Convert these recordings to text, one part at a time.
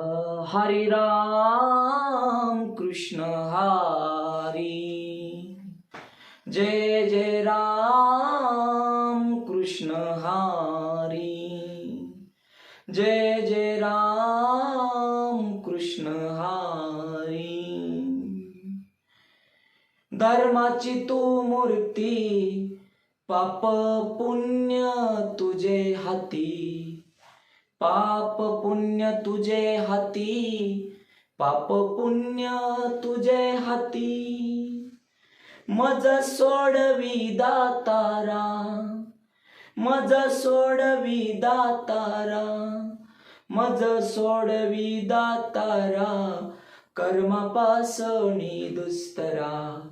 हरी राम कृष्ण हरी। जय जय राम कृष्ण हरी। जय जय राम कृष्ण हरी। धर्माची तू मूर्ती पाप पुण्य तुझे हाती। पाप पुण्य तुझे हाती पाप पुण्य तुझे हाती. मज सोडवी दातारा मज सोडवी दातारा मज सोडवी दातारा कर्मापासणी दुस्तरा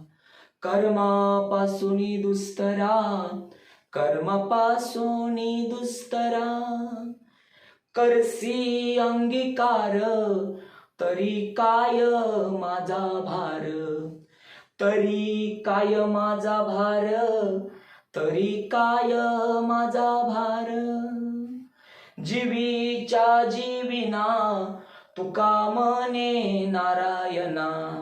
कर्मापासुनी दुस्तरा कर्मापासुनी दुस्तरा. करसी अंगीकार तरी काय माझा भार? तरी काय माझा भार? तरी काय माझा भार? जीवीच्या जीविना तुका मने नारायणा.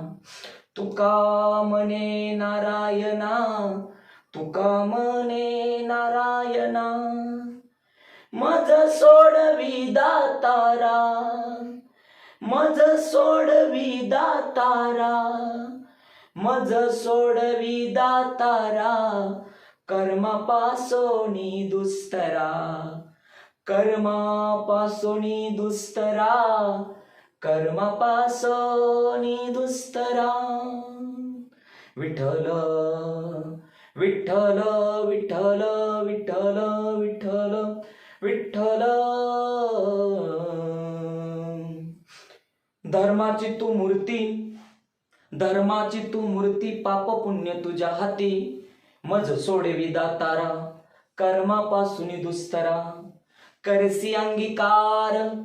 तुका मने नारायणा तुका मने नारायणा. मज सोडवी दातारा मज सोडवी दातारा मज सोडवी दातारा कर्मापासोनी दुस्तरा कर्मापासोनी दुस्तरा कर्मापासोनी दुस्तरा। विठ्ठल विठ्ठल विठ्ठल विठ्ठल विठ्ठल विठ्ठल धर्माची तू मूर्ती धर्माची तू मूर्ती पाप पुण्य तुझ्या हाती. मज सोडवी दातारा कर्मापासून दुस्तरा. करसी अंगीकार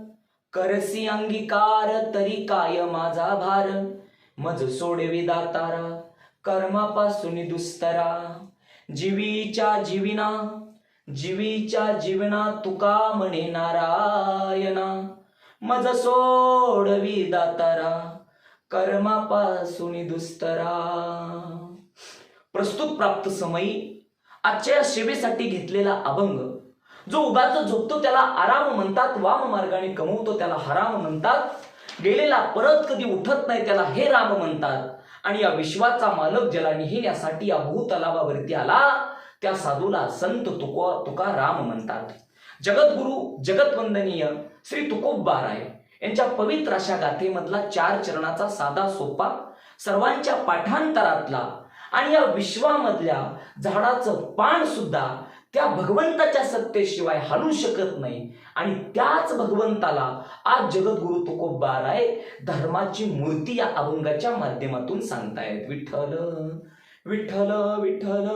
करसी अंगीकार तरी काय माझा भार. मज सोडवी दातारा कर्मापासून दुस्तरा. जीवीच्या जीविना जीवीच्या जीवना तुका म्हणे नारायणा. मज सोडवी दातारा कर्मापासून दुस्तरा. प्रस्तुत प्राप्त समयी आजच्या या सेवेसाठी घेतलेला अभंग. जो उगाच झोपतो त्याला आराम म्हणतात वाम मार्गाने कमवतो त्याला हराम म्हणतात. गेलेला परत कधी उठत नाही त्याला हे राम म्हणतात. आणि या विश्वाचा मालक ज्याला नेहण्यासाठी या भूतलावावरती आला त्या साधूला संत तुको तुका राम म्हणतात. जगद्गुरु जगतवंदनीय श्री तुकोबाराय यांच्या पवित्र अशा गाथेमधला चार चरणाचा साधा सोपा सर्वांच्या पाठांतरातला आणि या विश्वामधल्या झाडाचं पान सुद्धा त्या भगवंताच्या सत्तेशिवाय हलू शकत नाही. आणि त्याच भगवंताला आज जगद्गुरु तुकोबाराय धर्माची मूर्ती या अभंगाच्या माध्यमातून सांगतायत. विठ्ठल विठ्ठल विठ्ठल.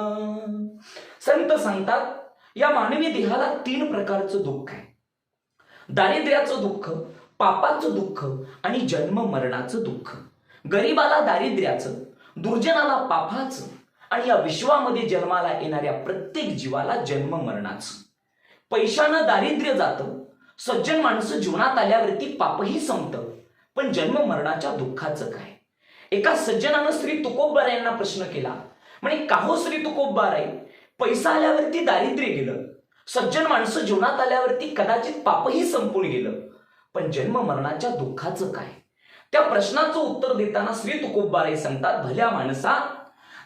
संत सांगतात या मानवी देहाला तीन प्रकारचं दुःख आहे. दारिद्र्याचं दुःख पापाचं दुःख आणि जन्म मरणाचं दुःख. गरीबाला दारिद्र्याचं दुर्जनाला पापाचं आणि या विश्वामध्ये जन्माला येणाऱ्या प्रत्येक जीवाला जन्म मरणाचं. पैशानं दारिद्र्य जातं सज्जन माणसं जीवनात आल्यावरती पापही संपतं पण जन्म मरणाच्या दुःखाचं काय? एका सज्जनानं श्री तुकोबार यांना प्रश्न केला म्हणे काहो श्री तुकोबार आहे? पैसा आल्यावरती दारिद्र्य गेलं सज्जन माणसं जीवनात आल्यावरती कदाचित पापही संपून गेलं. पण जन्म मरणाच्या दुःखाचं काय? त्या प्रश्नाचं उत्तर देताना श्री तुकोबारे सांगतात भल्या माणसा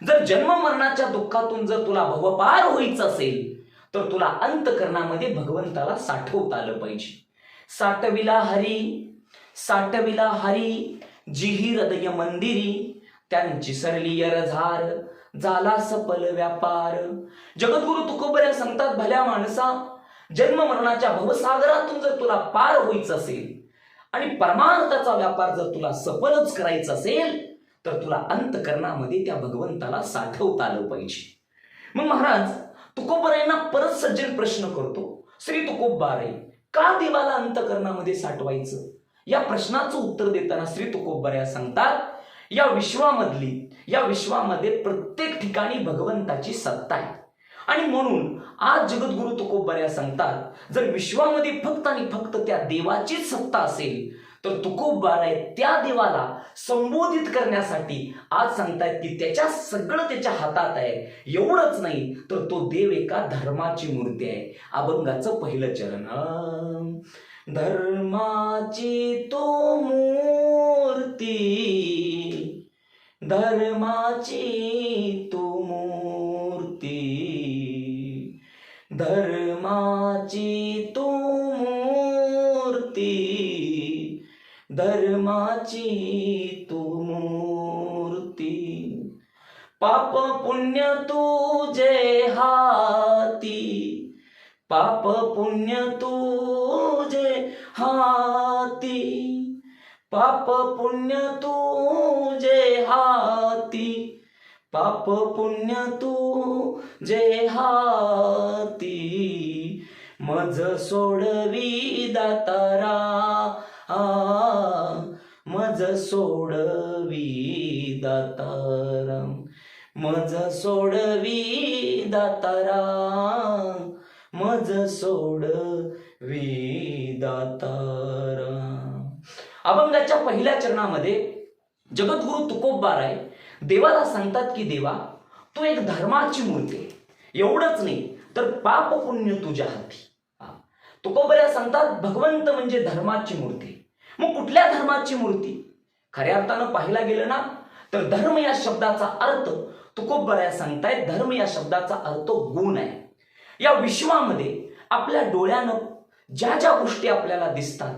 जर जन्म मरणाच्या दुःखातून जर तुला भवपार व्हायचं असेल तर तुला अंतकरणामध्ये भगवंताला साठवता आलं पाहिजे. साठविला हरी साठविला हरी जिही हृदय मंदिरी त्यांची सरली यरझार झाला सफल व्यापार. जगद्गुरु तुकोबऱ्या सांगतात भल्या माणसा जन्म मरणाच्या भवसागरातून जर तुला पार व्हायचं असेल आणि परमार्थाचा व्यापार जर तुला सफलच करायचा असेल तर तुला अंतकरणामध्ये त्या भगवंताला साठवता आलं पाहिजे. मग महाराज तुकोबारायांना परत सज्जन प्रश्न करतो. श्री तुकोबारे का देवाला अंतकरणामध्ये साठवायचं? या प्रश्नाचं उत्तर देताना श्री तुकोबऱ्या सांगतात या विश्वामधली या विश्वामध्ये प्रत्येक ठिकाणी भगवंताची सत्ता आहे. आणि म्हणून आज जगद्गुरु तुकोबाऱ्या सांगतात जर विश्वामध्ये फक्त आणि फक्त त्या देवाचीच सत्ता असेल तर तुकोबाराय आहे. त्या देवाला संबोधित करण्यासाठी आज सांगतायत की त्याच्या सगळं त्याच्या हातात आहे. एवढंच नाही तर तो देव एका धर्माची मूर्ती आहे. अभंगाचं पहिलं चरण. धर्माची तो मूर्ती. धर्माची तू मूर्ती. धर्माची तू मूर्ती. धर्माची तू मूर्ती. पाप पुण्य तुझे हाती. पाप पुण्य तुझे हाती. पाप पुण्य तुझे हाती. पाप पुण्य तू जे हाती. मज सोडवी दातारा. आ मज सोडवी दातारा. मज सोडवी दातारा. मज सोडवी दातारा. अभंगाच्या पहिल्या चरणामध्ये जगद्गुरु तुकोबा आहे. देवाला सांगतात की देवा तू एक धर्माची मूर्ती आहे. एवढंच नाही तर पाप पुण्य तुझ्या हाती. तुकोबऱ्या सांगतात भगवंत म्हणजे धर्माची मूर्ती मग कुठल्या धर्माची मूर्ती? खऱ्या अर्थानं पाहायला गेलं ना तर धर्म या शब्दाचा अर्थ तुकोबऱ्या सांगतायत धर्म या शब्दाचा अर्थ गुण आहे. या विश्वामध्ये आपल्या डोळ्यानं ज्या ज्या गोष्टी आपल्याला दिसतात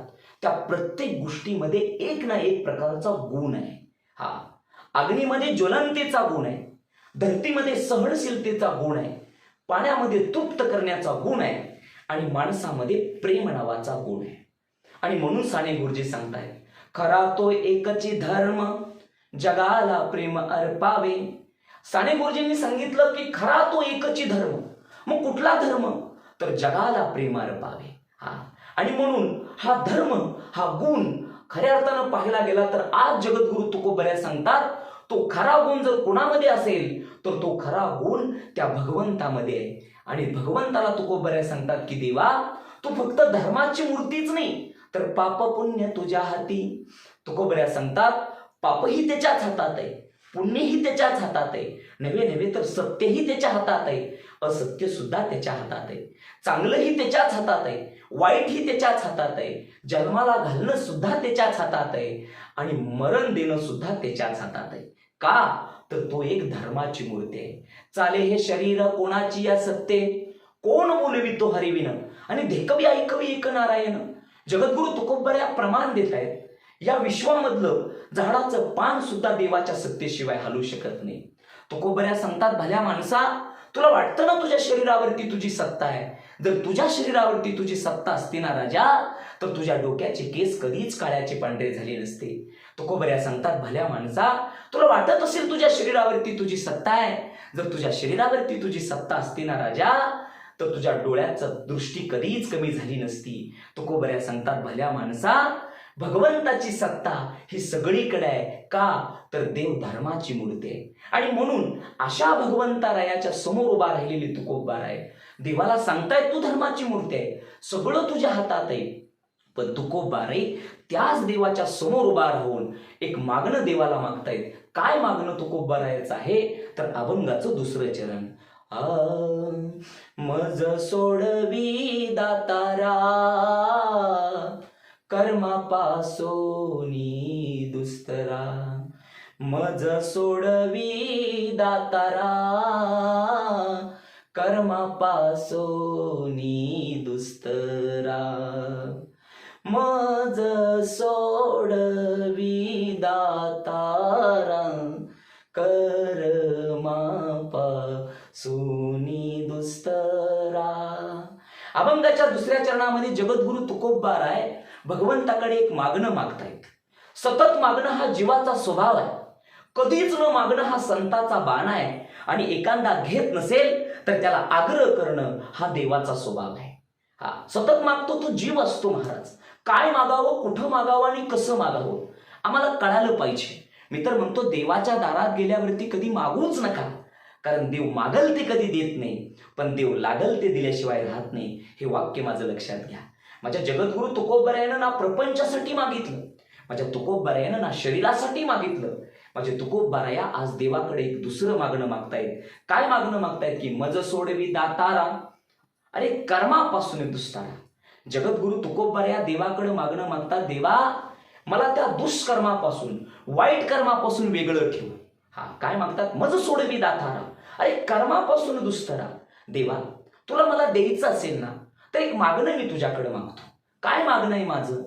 त्या प्रत्येक गोष्टीमध्ये एक ना एक प्रकारचा गुण आहे. हा. अग्नीमध्ये ज्वलंतेचा गुण आहे. धरतीमध्ये सहनशीलतेचा गुण आहे. पाण्यामध्ये तृप्त करण्याचा गुण आहे. आणि माणसामध्ये प्रेम नावाचा गुण आहे. आणि म्हणून साने गुरुजी सांगतायत खरा तो एकची धर्म जगाला प्रेम अर्पावे. साने गुरुजींनी सांगितलं की खरा तो एकची धर्म. मग कुठला धर्म? तर जगाला प्रेम अर्पावे. हा. आणि म्हणून हा धर्म हा गुण खऱ्या अर्थानं पाहायला गेला तर आज जगद्गुरु तुकोबऱ्या सांगतात तो खरा गुण जर कोणामध्ये असेल तर तो खरा गुण त्या भगवंतामध्ये आहे. आणि भगवंताला तुकोबऱ्या सांगतात की देवा तू फक्त धर्माची मूर्तीच नाही तर पाप पुण्य तुझ्या हाती. तुकोबऱ्या सांगतात पापही त्याच्याच हातात आहे पुण्यही त्याच्याच हातात आहे नव्हे नव्हे तर सत्यही त्याच्या हातात आहे असत्य सुद्धा त्याच्या हातात आहे चांगलंही त्याच्याच हातात आहे वाईटही त्याच्याच हातात आहे. जन्माला घालणं सुद्धा त्याच्याच हातात आहे. आणि मरण देणं सुद्धा त्याच्याच हातात आहे. का? तर तो एक धर्माची मूर्ती आहे. चाले हे शरीर कोणाची या सत्ते? कोण बोलवितो हरिविन आणि धेकवी ऐकवी एक नारायण जगद्गुरु तुकोबऱ्या प्रमाण देत आहेत. या विश्वामधलं झाडाचं पान सुद्धा देवाच्या सत्तेशिवाय हलू शकत नाही. तुकोबऱ्या सांगतात भल्या माणसा तुला वाटतं ना तुझ्या शरीरावरती तुझी सत्ता आहे? जर तुझ्या शरीरावरती तुझी सत्ता असती ना राजा तर तुझ्या डोक्याचे केस कधीच काळ्याचे पांढरे झाले नसते. तुकोबऱ्या सांगतात भल्या माणसा तुला वाटत असेल तुझ्या शरीरावरती तुझी सत्ता आहे? जर तुझ्या शरीरावरती तुझी सत्ता असती ना राजा तर तुझ्या डोळ्याचं दृष्टी कधीच कमी झाली नसती. तुकोबऱ्या सांगतात भल्या माणसा भगवंताची सत्ता ही सगळीकडे आहे. का? तर देव धर्माची मूर्ती आहे. आणि म्हणून अशा भगवंता रायाच्या समोर उभा राहिलेली तुकोबार आहे. देवाला सांगताय तू धर्माची मूर्ती आहे. सगळं तुझ्या हातात आहे. पण तुकोबार आहे. त्याच देवाच्या समोर उभा राहून एक मागणं देवाला मागतायत. काय मागणं तुकोबारायचं आहे? तर अभंगाचं दुसरं चरण. मज सोडवी दातारा. कर्मापासोनी दुस्तरा. मज सोडवी दातारा. कर्मापासोनी दुस्तरा. मज सोडवी दातारा. कर्मापासोनी दुस्तरा. अभंगाच्या दुसऱ्या चरणामध्ये जगद्गुरु तुकोबबार आहे भगवंताकडे एक मागणं मागतायत सतत मागणं हा जीवाचा स्वभाव आहे. कधीच न मागणं हा संताचा बाण आहे. आणि एखादा घेत नसेल तर त्याला आग्रह करणं हा देवाचा स्वभाव आहे. हा सतत मागतो तो जीव असतो महाराज. काय मागावं कुठं मागावं आणि कसं मागावं? आम्हाला कळालं पाहिजे. मी तर म्हणतो देवाच्या दारात गेल्यावरती कधी मागूच नका. कारण देव मागल ते कधी देत नाही. पण देव लागल ते दिल्याशिवाय राहत नाही. हे वाक्य माझं लक्षात घ्या. माझ्या जगद्गुरु तुकोबऱ्यानं ना प्रपंचासाठी मागितलं. माझ्या तुकोबऱ्यानं ना शरीरासाठी मागितलं. माझे तुकोबराया आज देवाकडे एक दुसरं मागणं मागतायत. काय मागणं मागतायत की मज सोडवी दातारा? अरे कर्मापासून दुसतारा. जगद्गुरु तुकोबराया देवाकडे मागणं मागतात देवा मला त्या दुष्कर्मापासून वाईट कर्मापासून वेगळं ठेव. हा काय मागतात? मज सोडवी दातारा. अरे कर्मापासून दुस्तरा. देवा तुला मला द्यायचं असेल ना तर एक मागणं मी तुझ्याकडे मागतो. काय मागणं आहे माझं?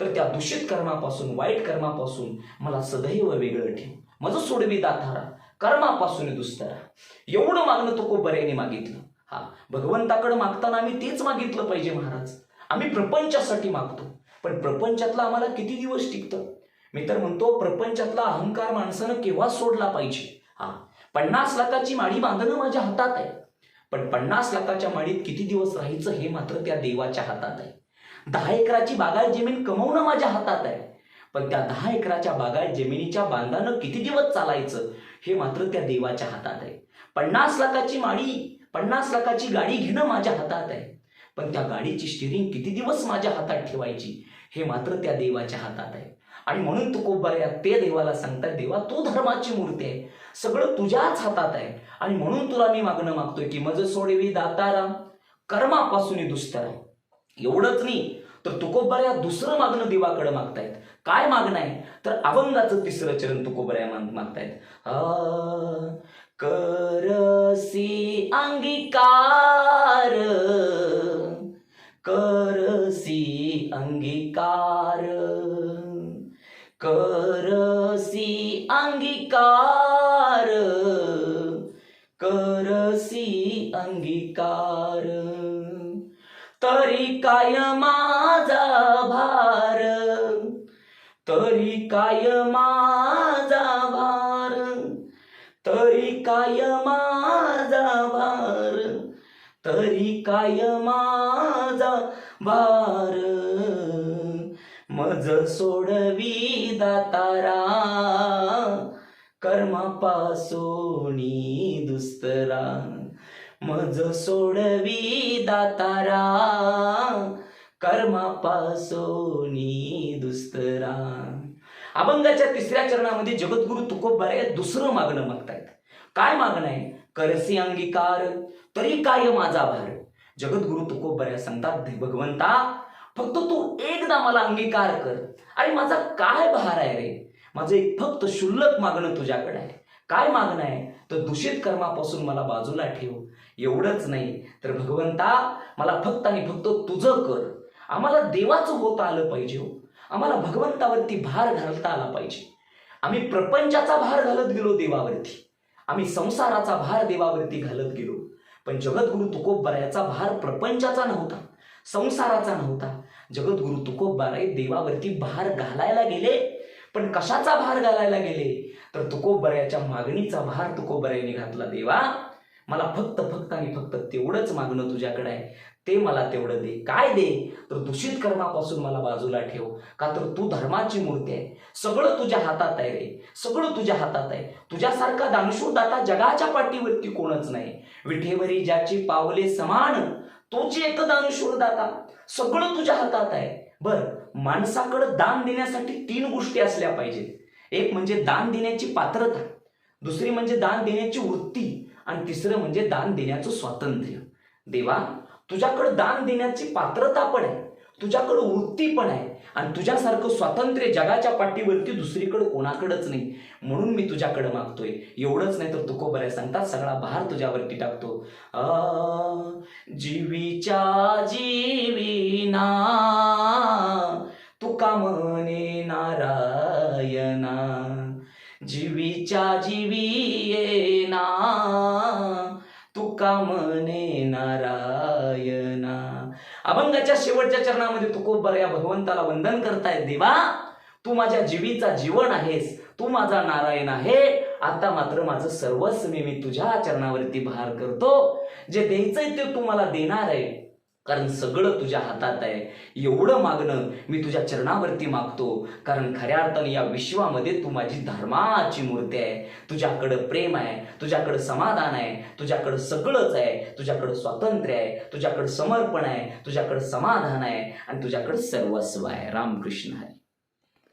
तर त्या दूषित कर्मापासून वाईट कर्मापासून मला सदैव वेगळं ठेव. माझं सोडवी दातारा कर्मापासून दुसतारा. एवढं मागणं तो बऱ्याने मागितलं. हा भगवंताकडे मागताना आम्ही तेच मागितलं पाहिजे महाराज. आम्ही प्रपंचासाठी मागतो. पण प्रपंचातला आम्हाला किती दिवस टिकतं? मी तर म्हणतो प्रपंचातला अहंकार माणसानं केव्हा सोडला पाहिजे? हा पन्नास लाखाची माळी बांधणं माझ्या हातात आहे. पण पन्नास लाखाच्या माळीत किती दिवस राहायचं हे मात्र त्या देवाच्या हातात आहे. दहा एकराची बागायत जमीन कमवणं माझ्या हातात आहे. पण त्या दहा एकराच्या बागायत जमिनीच्या बांधानं किती दिवस चालायचं हे मात्र त्या देवाच्या हातात आहे. पन्नास लाखाची माळी पन्नास लाखाची गाडी घेणं माझ्या हातात आहे. पण त्या गाडीची स्टिअरिंग किती दिवस माझ्या हातात ठेवायची हे मात्र त्या देवाच्या हातात आहे. आणि म्हणून तू कोबऱ्या ते देवाला सांगताय देवा तू धर्माची मूर्ती आहे. सगळं तुझ्याच हातात आहे. आणि म्हणून तुला मी मागणं मागतोय की मज सोडवी दातारा कर्मापासून दुस्तरा एवढंच नाही तर तुकोबऱ्या दुसरं मागणं देवाकडे मागतायत. काय मागणं आहे? तर अभंगाचं तिसरं चरण तुकोबऱ्या माग मागतायत. करसी अंगीकार. करसी अंगीकार. करसी अंगीकार करसी अंगीकार. तरी काय माझा भार तरी काय माझा भार तरी काय माझा भार तरी काय माझा भार. मज सोडवी दातारा कर्मापासोनी दुस्तरा. मज सोडवी दातारा कर्मापासोनी दुस्तरा. अभंगाच्या तिसऱ्या चरणामध्ये जगद्गुरु तुकोबारे दुसरं मागणं मागतायत. काय मागणं आहे? करसी अंगीकार तरी काय माझा भार? जगद्गुरु तुकोबाऱ्या सांगतात भगवंता फक्त तू एकदा मला अंगीकार कर. आणि माझा काय भार आहे रे? माझं एक फक्त शुल्लक मागणं तुझ्याकडे आहे. काय मागणं आहे? तर दूषित कर्मापासून मला बाजूला ठेव. एवढंच नाही तर भगवंता मला फक्त आणि फक्त तुझं कर. आम्हाला देवाचं होत आलं पाहिजे हो. आम्हाला भगवंतावरती भार घालता आला पाहिजे. आम्ही प्रपंचाचा भार घालत गेलो देवावरती. आम्ही संसाराचा भार देवावरती घालत गेलो. पण जगद्गुरु तुकोबरायाचा भार प्रपंचाचा नव्हता. संसाराचा नव्हता. जगद्गुरु तुकोबराय देवावरती भार घालायला गेले. पण कशाचा भार घालायला गेले? तर तुकोबरायाच्या मागणीचा भार तुकोबऱ्याने घातला देवा मला फक्त फक्त आणि फक्त तेवढंच मागणं तुझ्याकडे आहे. ते मला तेवढं दे. काय दे? तर दूषित कर्मापासून मला बाजूला ठेव. का तर तू धर्माची मूर्ती आहे. सगळं तुझ्या हातात आहे रे. सगळं तुझ्या हातात आहे. तुझ्यासारखा दानशूर दाता जगाच्या पाठीवरती कोणच नाही. विठेवरी ज्याची पावले समान तुझी एक दानशूर दाता सगळं तुझ्या हातात आहे. बर माणसाकडं दान देण्यासाठी तीन गोष्टी असल्या पाहिजेत. एक म्हणजे दान देण्याची पात्रता दुसरी म्हणजे दान देण्याची वृत्ती आणि तिसरं म्हणजे दान देण्याचं स्वातंत्र्य. देवा तुझ्याकडं दान देण्याची पात्रता पण आहे तुझ्याकडं वृत्ती पण आहे. आणि तुझ्यासारखं स्वातंत्र्य जगाच्या पाठीवरती दुसरीकडं कोणाकडंच नाही. म्हणून मी तुझ्याकडं मागतोय. एवढंच नाही तर तुको बऱ्या सांगतात सगळा भार तुझ्यावरती टाकतो. अ जीवीच्या जीवीना तुका म्हणे नारायणा. जीवीच्या जीवी ना तुका म्हणे नारायण. अभंगाच्या शेवटच्या चरणामध्ये तुकोबर या भगवंताला वंदन करतायत देवा तू माझ्या जीवीचा जीवन आहेस. तू माझा नारायण आहे. आता मात्र माझं सर्वस्व मी तुझ्या चरणावरती भार करतो. जे द्यायचंय ते तू मला देणार आहे. कारण सगळं तुझ्या हातात आहे. एवढं मागणं मी तुझ्या चरणावरती मागतो. कारण खऱ्या अर्थाने या विश्वामध्ये तू माझी धर्माची मूर्ती आहे. तुझ्याकडं प्रेम आहे तुझ्याकडं समाधान आहे तुझ्याकडं सगळंच आहे तुझ्याकडं स्वातंत्र्य आहे तुझ्याकडं समर्पण आहे तुझ्याकडं समाधान आहे आणि तुझ्याकडं सर्वस्व आहे. रामकृष्ण हरी.